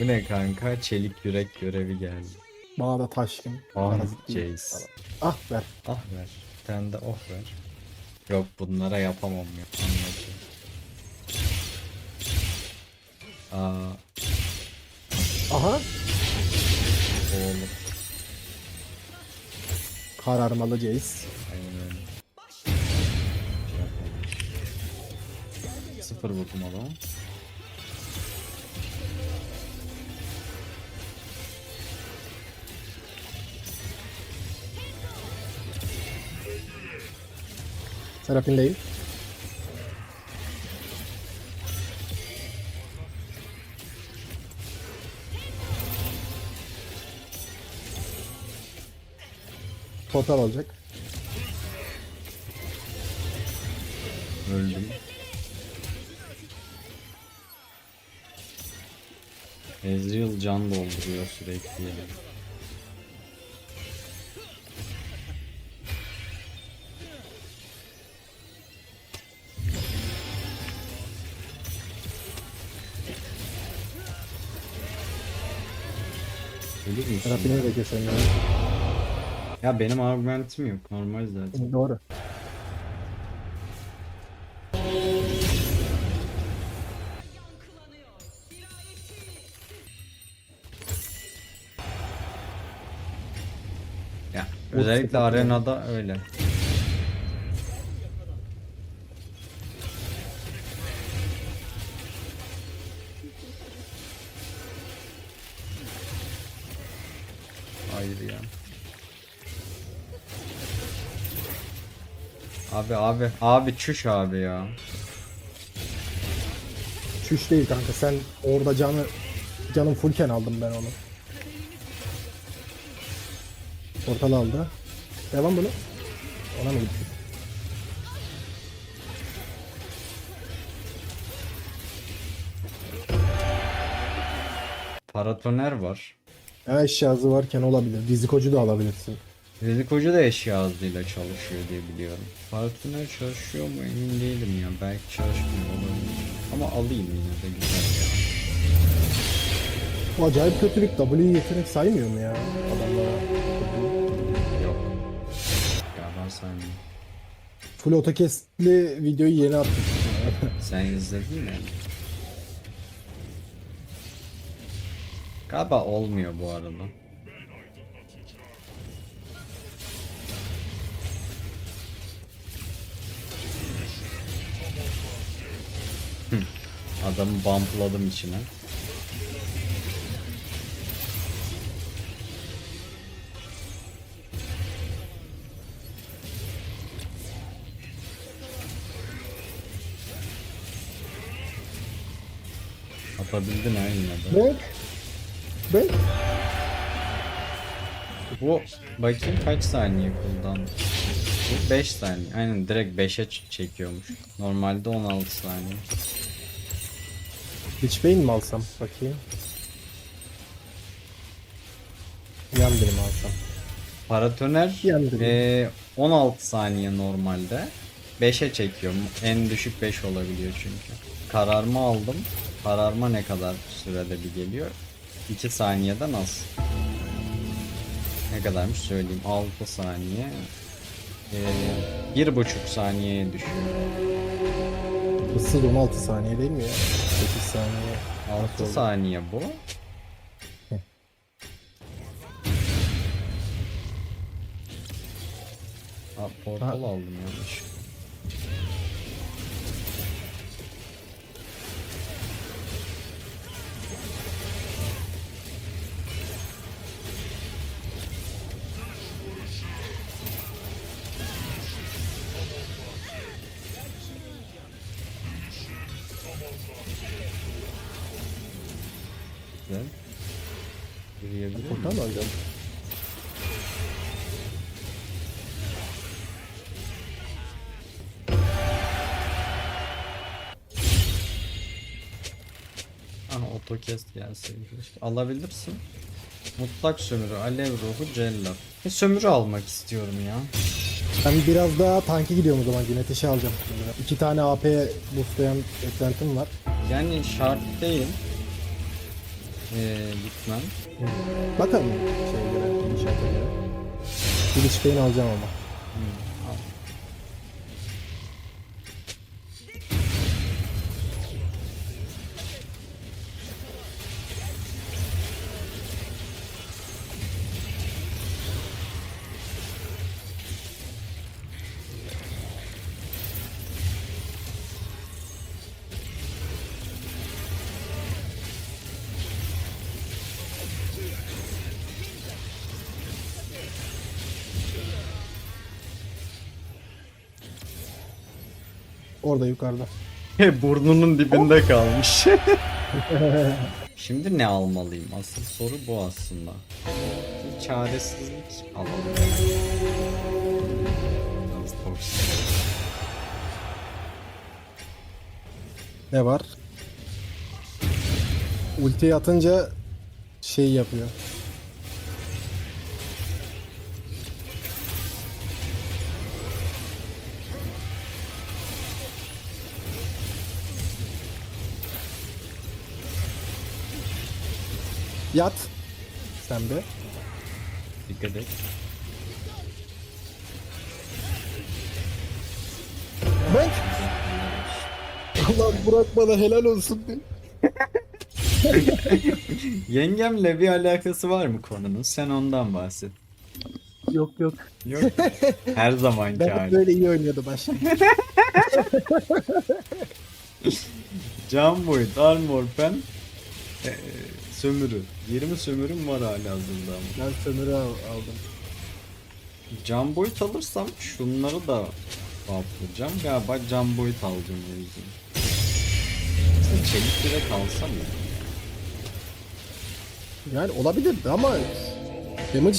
Bu ne kanka? Çelik yürek görevi geldi. Bana da taşkın. Ah Parazit değil. Jace. Ah ver. Ah ver. Bir tane de oh ver. Yok bunlara yapamam ya. Anlatıyorum. Aa Aha. oğlum. Kararmalı Jace. Aynen öyle. Sıfır vurdum adama. Serafin değil. Total olacak. Öldüm. Ezreal can dolduruyor sürekli ya. Ölür müsün? Serafini de kesemiyor. Ya benim argumentim yok. Normal zaten. Doğru. Ya özellikle arenada öyle. Hayır ya. Abi abi abi çüş abi ya. Çüş değil kanka sen orada canı canın fullken aldım ben onu. Portal aldı. Devam bunu. Ona mı gitti? Paratoner var. Ya eşya hızı varken olabilir. Dizikocu da alabilirsin. Relik Hoca da eşya hızıyla çalışıyor diye biliyorum. Paratoner çalışıyor mu emin değilim ya. Belki çalışmıyor olabilir. Ama alayım yine de güzel ya. Bu acayip kötülük W yetenek saymıyor mu ya adamlara? Yok. Ya ben saymıyorum. Full otokestli videoyu yeni attık. Sen izledin mi? Galiba olmuyor bu arada. Adamı bumpladım içine. Atabildin ha yine de. Bek. Bu bakayım kaç saniye cooldown? Bu 5 saniye. Aynen direkt 5'e çekiyormuş. Normalde 16 saniye. Witch Bane mi alsam? Bakayım. Yan birim alsam. Paratoner eee, 16 saniye normalde. 5'e çekiyor. En düşük 5 olabiliyor çünkü. Kararma aldım. Kararma ne kadar sürede bir geliyor? 2 saniyeden az. Ne kadarmış söyleyeyim. 6 saniye. Eee 1,5 saniyeye düşüyor. Hızsız 16 saniye değil mi ya? 8 saniye. 6 oldu? saniye bu. Aa, portal aldım yanlış. Alacağım? Aha otokest gelseydi. keşke. Alabilirsin. Mutlak sömürü, alev ruhu, cellat. Bir sömürü almak istiyorum ya. Ben biraz daha tanki gidiyorum o zaman. Güneteşi alacağım. şimdi. İki tane AP boostlayan eklentim var. Yani şart değil. Ee, gitmem. Bakalım şeye göre, inşaata göre. Beyin alacağım ama. Al. Orada yukarıda. Burnunun dibinde kalmış. Şimdi ne almalıyım? Asıl soru bu aslında. Bir çaresizlik alalım. Biraz. Ne var? Ultiyi atınca şey yapıyor. Yat. Sen de. Dikkat et. Ben. Allah Burak bana helal olsun. Yengemle bir alakası var mı konunun? Sen ondan bahset. Yok yok. Yok. Her zamanki Ben hali. böyle iyi oynuyordu başta. Can boyut, armor pen, eee, sömürü. 20 sömürüm var hala hazırda ama. Ben sömürü al- aldım. Can boyut alırsam şunları da bufflayacağım. Galiba can boyut alacağım o yüzden. İşte çelik direkt alsam ya. Yani olabilirdi ama damage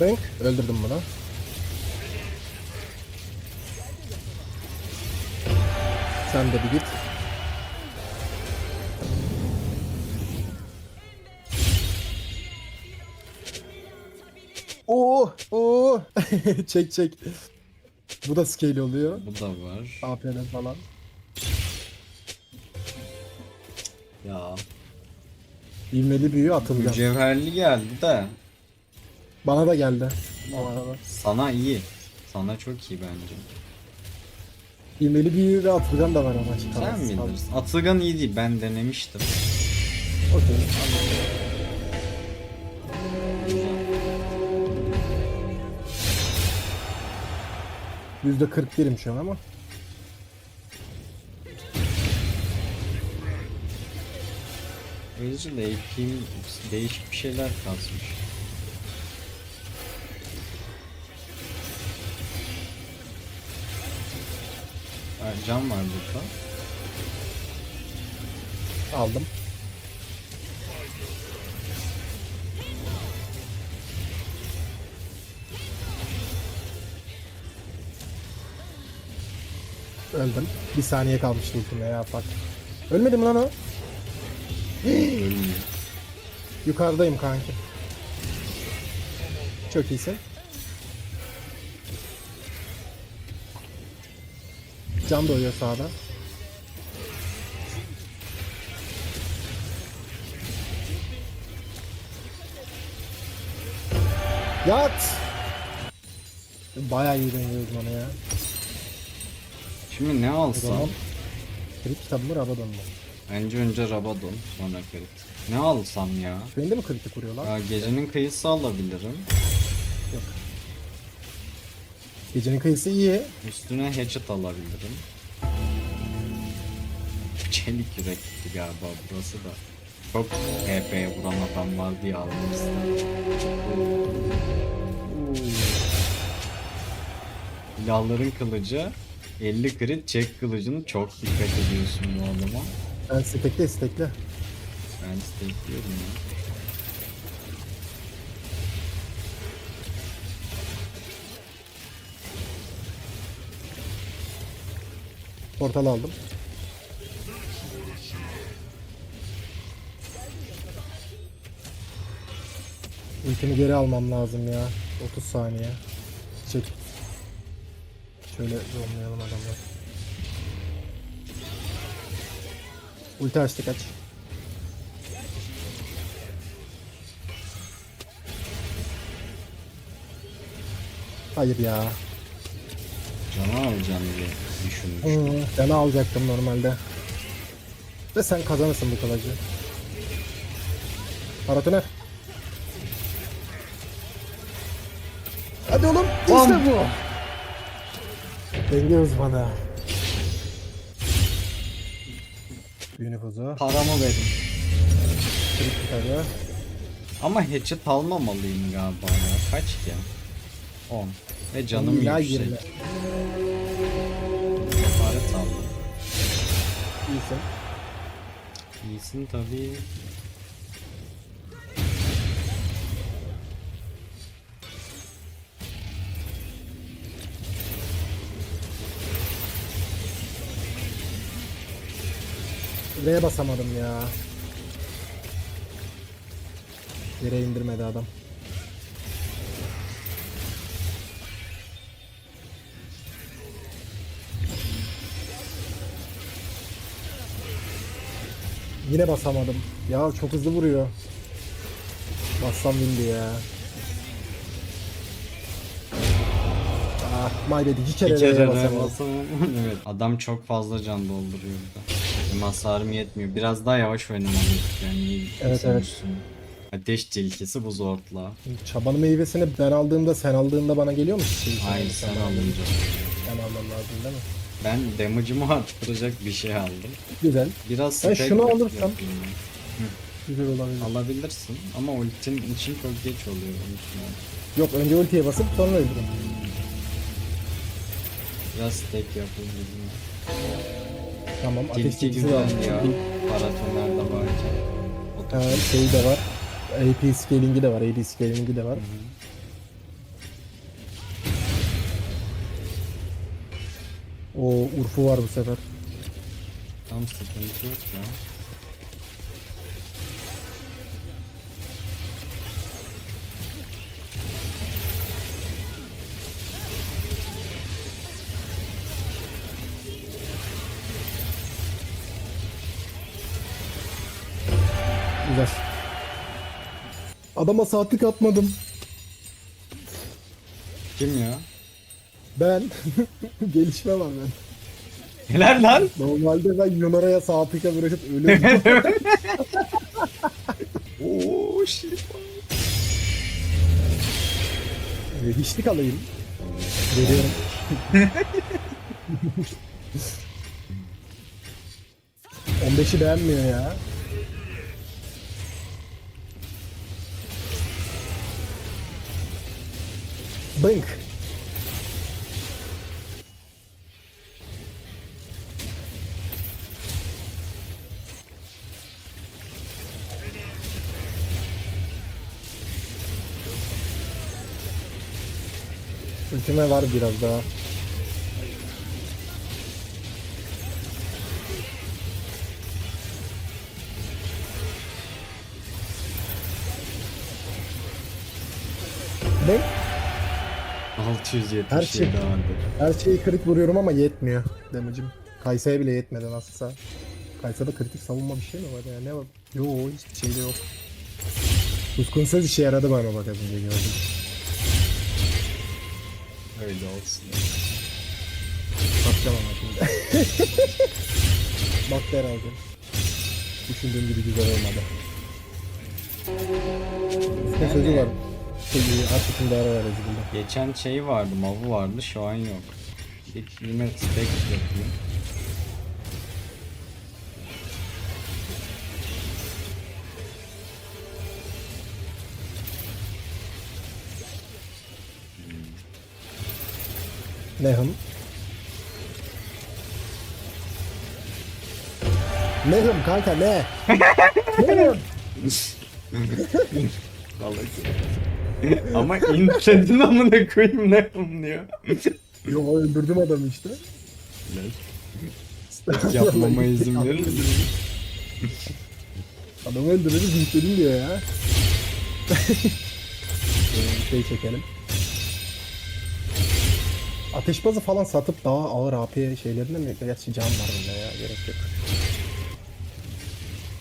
Bank öldürdüm bunu. Sen de bir git. Oo, oo. çek çek. Bu da scale oluyor. Bu da var. AP'ler falan. Ya. İlmeli büyü atılacak. Mücevherli geldi de Bana da geldi. Arada. sana iyi. Sana çok iyi bence. İlmeli büyü ve atılgan da var ama. Sen Tamam, bilirsin. Atılgan iyi değil. Ben denemiştim. Okey. Yüzde 41'im şu an ama. Özür de AP'm değişik bir şeyler kasmış. Ha, Can var burada. Aldım. Öldüm. Bir saniye kalmıştı ultime ya bak. Ölmedim lan o. Ölmüyor. Yukarıdayım kanki. Çok iyisin. Can doyuyor sağda. Yat! Bayağı iyi deniyoruz onu ya. Şimdi ne alsam? Krit kitabı mı Rabadon mu? Bence önce Rabadon sonra Crit. Ne alsam ya? Beni de mi kritik vuruyorlar? ya gecenin kıyısı alabilirim. Gecenin kıyısı iyi. Üstüne Hatchet alabilirim. Çelik yürekli galiba burası da. Çok HP'ye vuran adam var diye almışsın. Silahların kılıcı 50 crit çek kılıcını çok dikkat ediyorsun bu adama. Ben stekle stekle. Ben stekliyorum ya. Portal aldım. Ultimi geri almam lazım ya. 30 saniye. Çek. Şöyle zonlayalım adamları. Ulti açtık aç. Hayır ya. Cana alacağım diye düşünmüştüm. Hmm, cana alacaktım normalde. Ve sen kazanırsın bu kılıcı. Paratoner. Hadi oğlum Bam. bu. Denge uzmanı. Büyü kozu. Paramı verin. Kırık kitabı. Ama headshot almamalıyım galiba. Kaç ki? 10. Ve canım ya yüksek. Kefaret saldım. İyisin. İyisin tabii. R'ye basamadım ya. Yere indirmedi adam. Yine basamadım. Ya çok hızlı vuruyor. Bassam windi ya. Ah, my bad. İki kere, kere de basamadım. basamam. evet. Adam çok fazla can dolduruyor burada. Benim hasarım yetmiyor. Biraz daha yavaş oynamalıyım. Yani iyi Evet, evet. üstüne. Ateş tilkisi bu zortla. Çabanın meyvesini ben aldığımda sen aldığında bana geliyor mu? Hayır sen alınca. Ben almam lazım değil mi? Ben damage'ımı arttıracak bir şey aldım. Güzel. Biraz Ben stack şunu alırsam-. Güzel olabilir. Alabilirsin ama ultin için çok geç oluyor. unutma. Yok önce ultiye basıp sonra öldürün. Biraz stack dedim. Tamam ateş Tilki tilkisi de güzel ya. Paratoner de varken. O da Ha, şeyi de var. AP scaling'i de var. AD scaling'i de var. O Urfu var bu sefer. tam sıkıntı yok ya. Güzel. Adama saatlik atmadım. Kim ya? Ben. Gelişme var ben. Helal lan. Normalde ben Yunara'ya saatlikle bırakıp ölüyorum. Oo shit. Ee, Hiçlik alayım. Veriyorum. On beşi beğenmiyor ya. Bink. Ultime var biraz daha. Ne? 677 Her şey-. Her şeyi kritik vuruyorum ama yetmiyor damage'im. Kaysa'ya bile yetmedi nasılsa. Kaysa'da kritik savunma bir şey mi var ya? Ne var? Yo hiçbir şey de yok. Kuskun söz işe yaradı bana bak az önce gördüm. Öyle olsun. Bakacağım ama şimdi. Bak herhalde. Düşündüğüm gibi güzel olmadı. Kuskun sözü var. Şey, artık ara var ezginde. Geçen şey vardı, mavu vardı, şu an yok. Bir yine stack yapayım. Nehum. Nehum kanka ne? Nehum. Ama intredin amına koyayım ne diyor. Yo öldürdüm adamı işte. Yapmama izin verir misin? Adamı öldürdüm, zintledim diyor ya. Ee, Şey çekelim. Ateş bazı falan satıp daha ağır AP şeylerinde mi? Gerçi can var bunda ya gerek yok.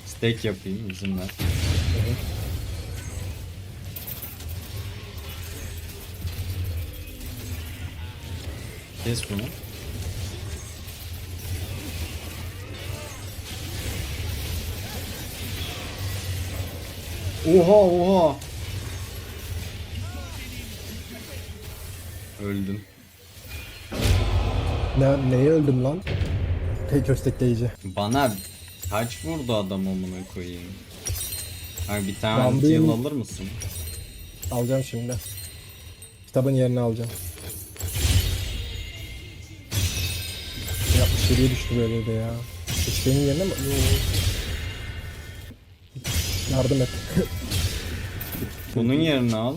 Stack yapayım izin ver. Kes bunu. Oha oha. Öldüm. Ne, neye öldüm lan? Tek köstekleyici. Bana kaç vurdu adam amına koyayım? Hani bir tane Ben anti bir- heal alır mısın? Alacağım şimdi. Kitabın yerini alacağım. 67'ye düştü böyle de ya. Hiçbirinin yerine mi? Yardım et. Bunun yerini al.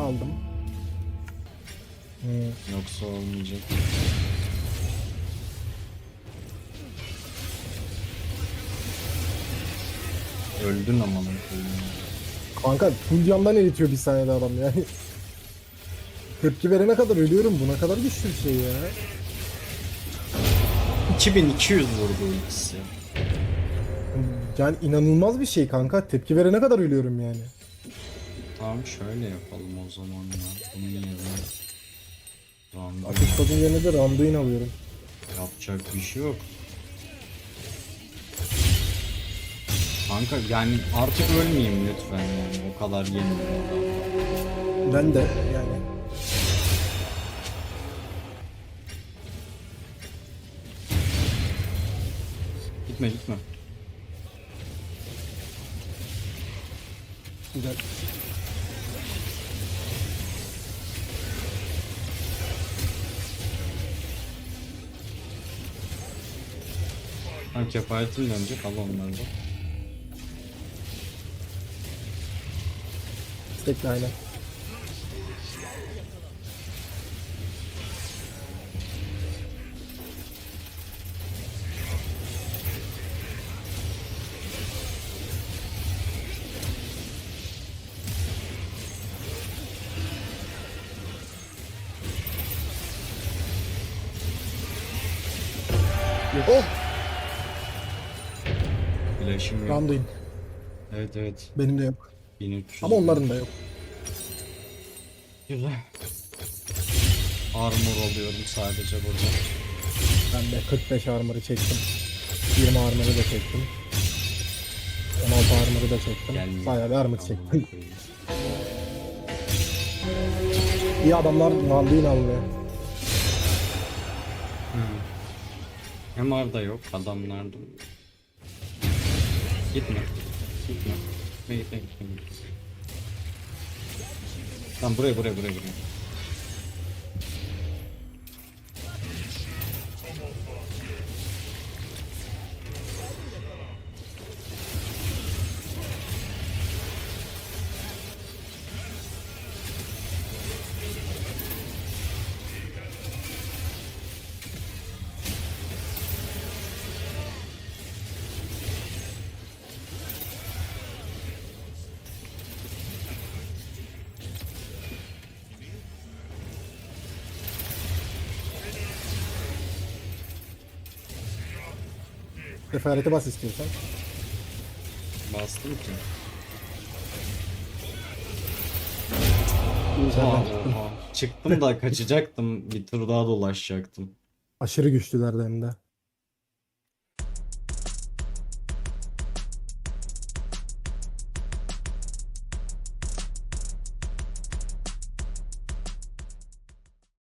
Aldım. Hmm. Yoksa olmayacak. Öldün amına koyayım. Kanka full candan eritiyor bir saniyede adam yani. Tepki verene kadar ölüyorum. Buna kadar güçlü bir şey ya. 2200 vurdu ikisi. Yani inanılmaz bir şey kanka. Tepki verene kadar ölüyorum yani. Tamam şöyle yapalım o zaman ya. Bunun yerine. Random Ateş tozun yerine de Randuin alıyorum. yapacak bir şey yok. Kanka yani artık ölmeyeyim lütfen yani o kadar yeniliyor. Ben de yani. Gitme gitme. Güzel. Ha kefayetim dönecek al onları da. Tekle aynen. Oh! Flash'im yok. Randuin. Evet evet. Benim de yok. 1300. Ama onların da yok. Güzel. Armor alıyorum sadece burada. Ben de 45 armor'ı çektim. 20 armor'ı da çektim. 16 armor'ı da çektim. Gelmiyor. Bayağı bir armor çektim. İyi adamlar Randuin alıyor. MR da yok adamlarda. Gitme. Gitme. Gitme gitme gitme. Tamam buraya buraya buraya buraya. Sefarete bas istiyorsan. Bastım ki. Oha, çıktım. oha. Çıktım da kaçacaktım. Bir tur daha dolaşacaktım. Aşırı güçlülerdi hem de.